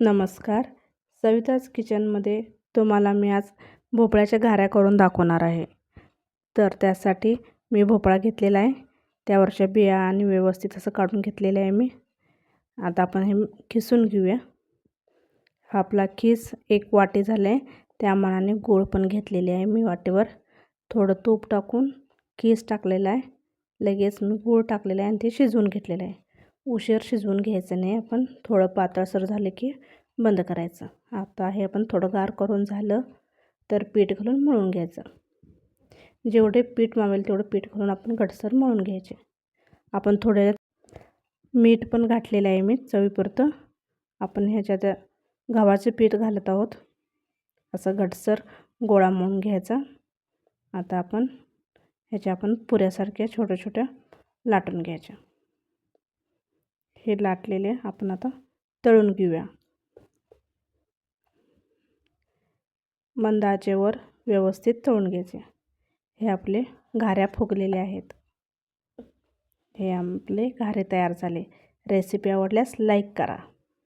नमस्कार. सविताज किचनमध्ये तुम्हाला मी आज भोपळ्याच्या घाऱ्या करून दाखवणार आहे. तर त्यासाठी मी भोपळा घेतलेला आहे. त्यावरच्या बिया आणि व्यवस्थित असं काढून घेतलेलं आहे मी. आता आपण हे खिसून घेऊया. हा आपला खिस एक वाटी झाला. आहे त्या मानाने गूळ पण घेतलेले आहे मी वाटेवर. थोडं तूप टाकून खीस टाकलेला आहे. लगेच मी गूळ टाकलेला आहे आणि ते शिजवून घेतलेलं आहे. उशीर शिजवून घ्यायचं नाही. आपण थोडं पातळसर झालं की बंद करायचं. आता हे आपण थोडं गार करून झालं तर पीठ घालून मळून घ्यायचं. जेवढे पीठ मावेल तेवढं पीठ घालून आपण घटसर मळून घ्यायचे. आपण थोड्या मीठ पण घातलेलं आहे मी चवीपुरतं. आपण ह्याच्यात गव्हाचं पीठ घालत आहोत. असं घटसर गोळा मळून घ्यायचा. आता आपण ह्याच्या आपण पुऱ्यासारख्या छोट्या छोट्या लाटून घ्यायच्या. हे लाटलेले आपण आता तळून घेऊया. मंदाचेवर व्यवस्थित तळून घ्यायचे. हे आपले घाऱ्या फुगलेले आहेत. हे आपले घारे तयार झाले. रेसिपी आवडल्यास लाईक करा.